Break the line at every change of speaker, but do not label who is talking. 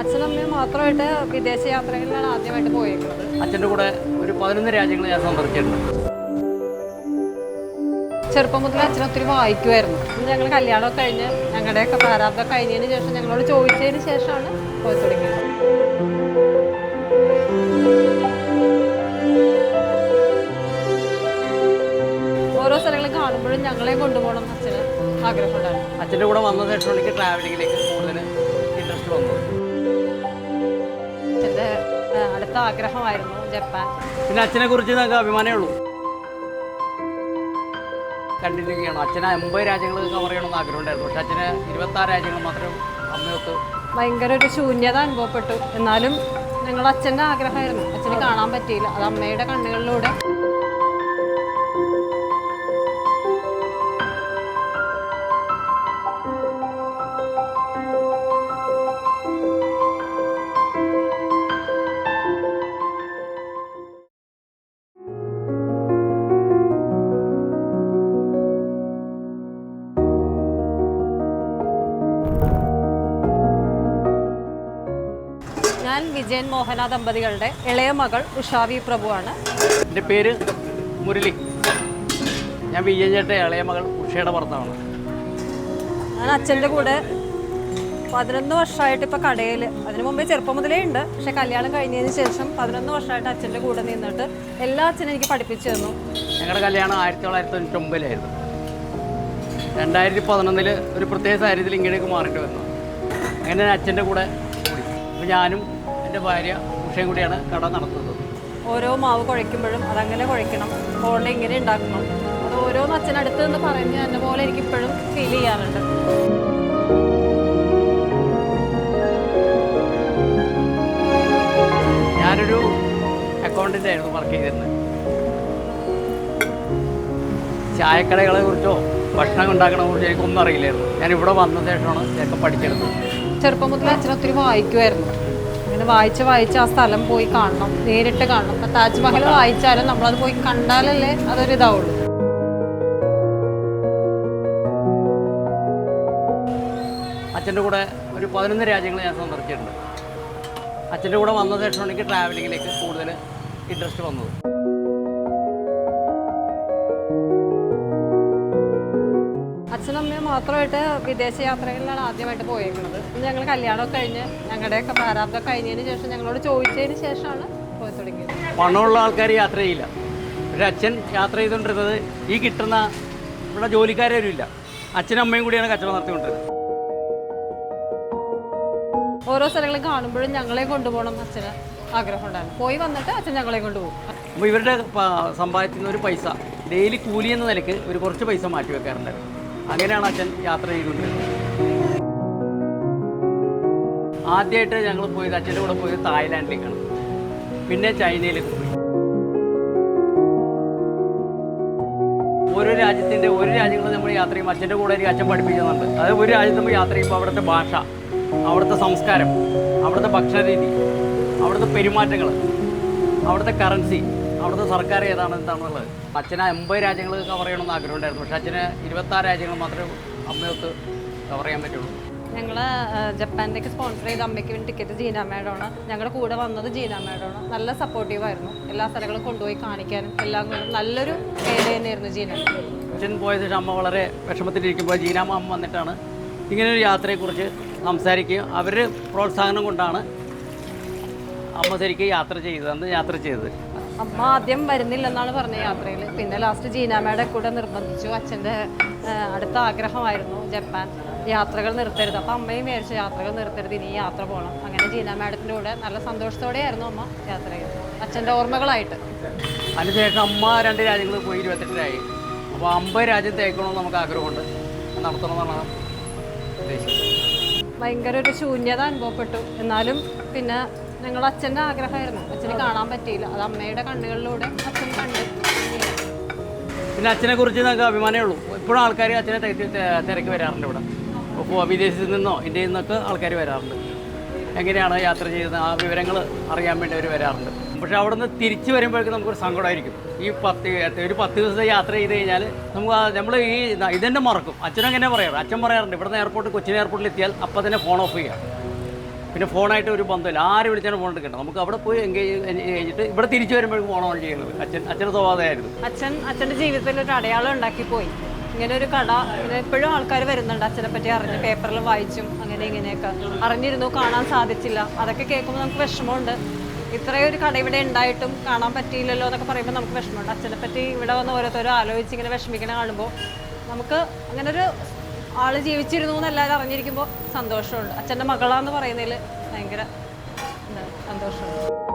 അച്ഛനമ്മയും മാത്രമായിട്ട് വിദേശ യാത്രകളിലാണ് ആദ്യമായിട്ട് പോയേക്കുന്നത്.
അച്ഛന്റെ കൂടെ ഒരു പതിനൊന്ന് രാജ്യങ്ങൾ ഞാൻ സന്ദർശിച്ചിട്ടുണ്ട്.
ചെറുപ്പം മുതൽ അച്ഛൻ ഒത്തിരി വായിക്കുമായിരുന്നു. ഞങ്ങൾ കല്യാണമൊക്കെ കഴിഞ്ഞ് ഞങ്ങളുടെയൊക്കെ പ്രാരാബ്ദം കഴിഞ്ഞതിന് ശേഷം ഞങ്ങളോട് ചോദിച്ചതിന് ശേഷമാണ് പോയി തുടങ്ങിയത്. ഓരോ സ്ഥലങ്ങളും കാണുമ്പോഴും ഞങ്ങളെ കൊണ്ടുപോകണം അച്ഛന് ആഗ്രഹമുണ്ടായിരുന്നു.
അച്ഛന്റെ കൂടെ വന്ന ശേഷം എനിക്ക് ട്രാവലിങ്ങിലേക്ക്
ആ, ആഗ്രഹമായിരുന്നു ജപ്പാൻ.
പിന്നെ അച്ഛനെ കുറിച്ച് നമുക്ക് അഭിമാനമേ ഉള്ളൂ. കണ്ടിന്യൂ ചെയ്യണം അച്ഛന് എൺപത് രാജ്യങ്ങൾ കവർ ചെയ്യണമെന്ന് ആഗ്രഹമുണ്ടായിരുന്നു. പക്ഷെ അച്ഛന് ഇരുപത്താറ് രാജ്യങ്ങൾ മാത്രം അമ്മയൊക്കെ
ഭയങ്കര ഒരു ശൂന്യത അനുഭവപ്പെട്ടു. എന്നാലും ഞങ്ങൾ അച്ഛന്റെ ആഗ്രഹമായിരുന്നു. അച്ഛന് കാണാൻ പറ്റിയില്ല. അത് അമ്മയുടെ കണ്ണുകളിലൂടെ ഞാൻ വിജയൻ മോഹന ദമ്പതികളുടെ ഇളയ മകൾ ഉഷാവി പ്രഭുവാണ്.
എന്റെ പേര് മുരളി. ഞാൻ ചേട്ടൻ ഇളയ മകൾ ഉഷയുടെ ഭർത്താവാണ്.
ഞാൻ അച്ഛന്റെ കൂടെ പതിനൊന്ന് വർഷമായിട്ട് ഇപ്പോൾ കടയിൽ അതിനു മുമ്പേ ചെറുപ്പം മുതലേ ഉണ്ട്. പക്ഷേ കല്യാണം കഴിഞ്ഞതിന് ശേഷം പതിനൊന്ന് വർഷമായിട്ട് അച്ഛന്റെ കൂടെ നിന്നിട്ട് എല്ലാ അച്ഛനും എനിക്ക് പഠിപ്പിച്ചു തന്നു.
ഞങ്ങളുടെ കല്യാണം ആയിരത്തി തൊള്ളായിരത്തി തൊണ്ണൂറ്റി ഒമ്പതിലായിരുന്നു രണ്ടായിരത്തി പതിനൊന്നിൽ ഒരു പ്രത്യേക സാഹചര്യത്തിൽ ഇങ്ങനെയൊക്കെ മാറിയിട്ട് വന്നു. അങ്ങനെ ഞാൻ അച്ഛന്റെ കൂടെ കൂടി. അപ്പോൾ ഞാനും എന്റെ ഭാര്യ ഉഷയും കൂടിയാണ് കട നടത്തുന്നത്.
ഓരോ മാവ് കുഴയ്ക്കുമ്പോഴും അതങ്ങനെ കുഴയ്ക്കണം. ബോണ്ട ഇങ്ങനെ ഉണ്ടാക്കണം. അത് ഓരോന്ന് അച്ഛനടുത്ത് നിന്ന് പറഞ്ഞ് എന്നെ പോലെ എനിക്ക് ഇപ്പോഴും ഫീൽ ചെയ്യാറുണ്ട്.
ഞാനൊരു അക്കൗണ്ടന്റ് ആയിരുന്നു വർക്ക് ചെയ്തിരുന്നത് ചായക്കടകളെ കുറിച്ചോ ഭക്ഷണം ഉണ്ടാക്കണ കുറിച്ചോ എനിക്കൊന്നും അറിയില്ലായിരുന്നു. ഞാൻ ഇവിടെ വന്ന ശേഷമാണ് ഇതൊക്കെ പഠിച്ചെടുത്തത്.
ചെറുപ്പം മുതൽ അച്ഛൻ ഒത്തിരി വായിക്കുമായിരുന്നു. അങ്ങനെ വായിച്ച് വായിച്ച് ആ സ്ഥലം പോയി കാണണം നേരിട്ട് കാണണം. ഇപ്പം താജ്മഹൽ വായിച്ചാലും നമ്മളത് പോയി കണ്ടാലല്ലേ അതൊരു ഇതാവുള്ളൂ.
അച്ഛന്റെ കൂടെ ഒരു പതിനൊന്ന് രാജ്യങ്ങൾ ഞാൻ സന്ദർശിച്ചിട്ടുണ്ട്. അച്ഛന്റെ കൂടെ വന്ന ശേഷമാണ് എനിക്ക് ട്രാവലിങ്ങിലേക്ക് കൂടുതൽ ഇൻട്രസ്റ്റ് വന്നത്.
മാത്രമായിട്ട് വിദേശ യാത്രകളിലാണ് ആദ്യമായിട്ട് പോയേക്കുന്നത്. ഞങ്ങൾ കല്യാണമൊക്കെ കഴിഞ്ഞ് ഞങ്ങളുടെയൊക്കെ പ്രാരാബ്ദം കഴിഞ്ഞതിന് ശേഷം ഞങ്ങളോട് ചോദിച്ചതിന് ശേഷമാണ് പോയി തുടങ്ങിയത്.
പണമുള്ള ആൾക്കാർ യാത്ര ചെയ്യില്ല. പക്ഷെ അച്ഛൻ യാത്ര ചെയ്തുകൊണ്ടിരുന്നത് ഈ കിട്ടുന്ന ഇവിടെ ജോലിക്കാരും ഇല്ല അച്ഛനും അമ്മയും കൂടിയാണ് കച്ചവടം നടത്തിക്കൊണ്ടിരുന്നത്.
ഓരോ സ്ഥലങ്ങളും കാണുമ്പോഴും ഞങ്ങളെ കൊണ്ടുപോകണം അച്ഛന് ആഗ്രഹം ഉണ്ടായിരുന്നു. പോയി വന്നിട്ട് അച്ഛൻ ഞങ്ങളെ കൊണ്ടുപോകും.
അപ്പോൾ ഇവരുടെ സമ്പാദ്യത്തിൽ സമ്പാദിക്കുന്ന ഒരു പൈസ ഡെയിലി കൂലി എന്ന നിലയ്ക്ക് ഒരു കുറച്ച് പൈസ മാറ്റി വെക്കാറുണ്ടായിരുന്നു. അങ്ങനെയാണ് അച്ഛൻ യാത്ര ചെയ്തുകൊണ്ടിരുന്നത്. ആദ്യമായിട്ട് ഞങ്ങൾ പോയത്. അച്ഛന്റെ കൂടെ പോയത് തായ്ലാൻഡിലേക്കാണ്. പിന്നെ ചൈനയിലേക്ക് പോയി. ഓരോ രാജ്യത്തിന്റെ ഓരോ രാജ്യങ്ങളും നമ്മൾ യാത്ര ചെയ്യുമ്പോൾ അച്ഛന്റെ കൂടെ അച്ഛൻ പഠിപ്പിക്കുന്നുണ്ട്. അതായത് ഒരു രാജ്യത്ത് നമ്മൾ യാത്ര ചെയ്യുമ്പോൾ അവിടുത്തെ ഭാഷ അവിടുത്തെ സംസ്കാരം അവിടുത്തെ ഭക്ഷണരീതി അവിടുത്തെ പെരുമാറ്റങ്ങൾ അവിടുത്തെ കറൻസി അവിടുത്തെ സർക്കാർ ഏതാണ് എന്താണെന്നുള്ളത്? അച്ഛന് എൺപത് രാജ്യങ്ങൾ കവർ ചെയ്യണമെന്ന് ആഗ്രഹമുണ്ടായിരുന്നു. പക്ഷെ അച്ഛന് ഇരുപത്താറ് രാജ്യങ്ങൾ മാത്രമേ അമ്മയൊത്ത് കവർ ചെയ്യാൻ പറ്റുള്ളൂ.
ഞങ്ങൾ ജപ്പാനിലേക്ക് സ്പോൺസർ ചെയ്ത അമ്മയ്ക്ക് വേണ്ടി ടിക്കറ്റ് ജീന മേഡമാണ്. ഞങ്ങളുടെ കൂടെ വന്നത് ജീന മേഡമാണ്. നല്ല സപ്പോർട്ടീവ് ആയിരുന്നു. എല്ലാ സ്ഥലങ്ങളും കൊണ്ടുപോയി കാണിക്കാനും എല്ലാം കൊണ്ടും നല്ലൊരു ഏരിയ തന്നെയായിരുന്നു ജീന.
അച്ഛൻ പോയ ശേഷം അമ്മ വളരെ വിഷമത്തിലിരിക്കുമ്പോൾ ജീന അമ്മ വന്നിട്ടാണ് ഇങ്ങനെ ഒരു യാത്രയെക്കുറിച്ച് സംസാരിക്കുകയും അവർ പ്രോത്സാഹനം കൊണ്ടാണ് അമ്മ ശരിക്കും യാത്ര ചെയ്തത് അന്ന് യാത്ര ചെയ്തത്.
അമ്മ ആദ്യം വരുന്നില്ലെന്നാണ് പറഞ്ഞ യാത്രയിൽ പിന്നെ ലാസ്റ്റ് ജീനാമയുടെ കൂടെ നിർബന്ധിച്ചു. അച്ഛന്റെ അടുത്ത ആഗ്രഹമായിരുന്നു ജപ്പാൻ യാത്രകൾ നിർത്തരുത്. അപ്പം അമ്മയും വിചാരിച്ചു യാത്രകൾ നിർത്തരുത് ഇനി യാത്ര പോകണം അങ്ങനെ ജീന മാഡത്തിന്റെ കൂടെ നല്ല സന്തോഷത്തോടെയായിരുന്നു അമ്മ യാത്ര ചെയ്തത് അച്ഛന്റെ ഓർമ്മകളായിട്ട്.
അതിനുശേഷം അമ്മ രണ്ട് രാജ്യങ്ങൾ പോയി ഇരുപത്തെട്ടിലായി. അപ്പോൾ അമ്പത് രാജ്യം തേക്കണമെന്ന് നമുക്ക് ആഗ്രഹമുണ്ട്. നടത്തണമെന്നാണ് ഉദ്ദേശിച്ചത്.
ഭയങ്കര ഒരു ശൂന്യത അനുഭവപ്പെട്ടു. എന്നാലും പിന്നെ ഞങ്ങൾ അച്ഛന്റെ ആഗ്രഹമായിരുന്നു. അച്ഛന് കാണാൻ പറ്റിയില്ല. അത് അമ്മയുടെ കണ്ണുകളിലൂടെ അച്ഛൻ കണ്ടു.
പിന്നെ അച്ഛനെ കുറിച്ച് നമുക്ക് അഭിമാനമേ ഉള്ളൂ. ഇപ്പോഴും ആൾക്കാർ അച്ഛനെ തിരക്കി വരാറുണ്ട് ഇവിടെ. ഇപ്പോൾ വിദേശത്ത് നിന്നോ ഇന്ത്യയിൽ നിന്നൊക്കെ ആൾക്കാർ വരാറുണ്ട്. എങ്ങനെയാണ് യാത്ര ചെയ്യുന്നത്? ആ വിവരങ്ങൾ അറിയാൻ വേണ്ടി അവർ വരാറുണ്ട്. പക്ഷേ അവിടെ നിന്ന് തിരിച്ചു വരുമ്പോഴേക്കും നമുക്കൊരു സങ്കടമായിരിക്കും. ഈ പത്ത് ഒരു പത്ത് ദിവസത്തെ യാത്ര ചെയ്ത് കഴിഞ്ഞാൽ നമുക്ക് നമ്മൾ ഈ ഇതെന്നെ മറക്കും. അച്ഛനങ്ങനെ പറയാറ്. അച്ഛൻ പറയാറുണ്ട് ഇവിടുന്ന് എയർപോർട്ട് കൊച്ചിൻ എയർപോർട്ടിൽ എത്തിയാൽ അപ്പം തന്നെ ഫോൺ ഓഫ് ചെയ്യുക പിന്നെ ഫോണായിട്ട് ഒരു ബന്ധമില്ല. ആര് വിളിച്ചാലും ഫോൺ എടുക്കണ്ട. നമുക്ക് അവിടെ പോയി എൻഗേജ് കഴിഞ്ഞിട്ട് ഇവിടെ തിരിച്ചു വരുമ്പോഴേക്കും ഫോൺ ഓൺ ചെയ്യുന്നത്. അച്ഛൻ അച്ഛന്റെ സ്വഭാവമായിരുന്നു.
അച്ഛൻ അച്ഛന്റെ ജീവിതത്തിൽ ഒരു അടയാളം ഉണ്ടാക്കി പോയി ഇങ്ങനെ ഒരു കട എപ്പോഴും ആൾക്കാർ വരുന്നുണ്ട് അച്ഛനെ പറ്റി അറിഞ്ഞ്. പേപ്പറിൽ വായിച്ചും അങ്ങനെ ഇങ്ങനെയൊക്കെ. അറിഞ്ഞിരുന്നു കാണാൻ സാധിച്ചില്ല. അതൊക്കെ കേൾക്കുമ്പോൾ നമുക്ക് വിഷമമുണ്ട്. ഇത്രയും ഒരു കട ഇവിടെ ഉണ്ടായിട്ടും കാണാൻ പറ്റിയില്ലല്ലോ എന്നൊക്കെ പറയുമ്പോൾ നമുക്ക് വിഷമമുണ്ട്. അച്ഛനെ പറ്റി ഇവിടെ വന്ന് ഓരോരുത്തരും ആലോചിച്ച് ഇങ്ങനെ വിഷമിക്കണ കാണുമ്പോൾ നമുക്ക് അങ്ങനെ ഒരു ആൾ ജീവിച്ചിരുന്നു എന്നല്ലാതെ അറിഞ്ഞിരിക്കുമ്പോൾ സന്തോഷമുണ്ട്. അച്ഛന്റെ മകളാന്ന് പറയുന്നതിൽ ഭയങ്കര സന്തോഷമുണ്ട്.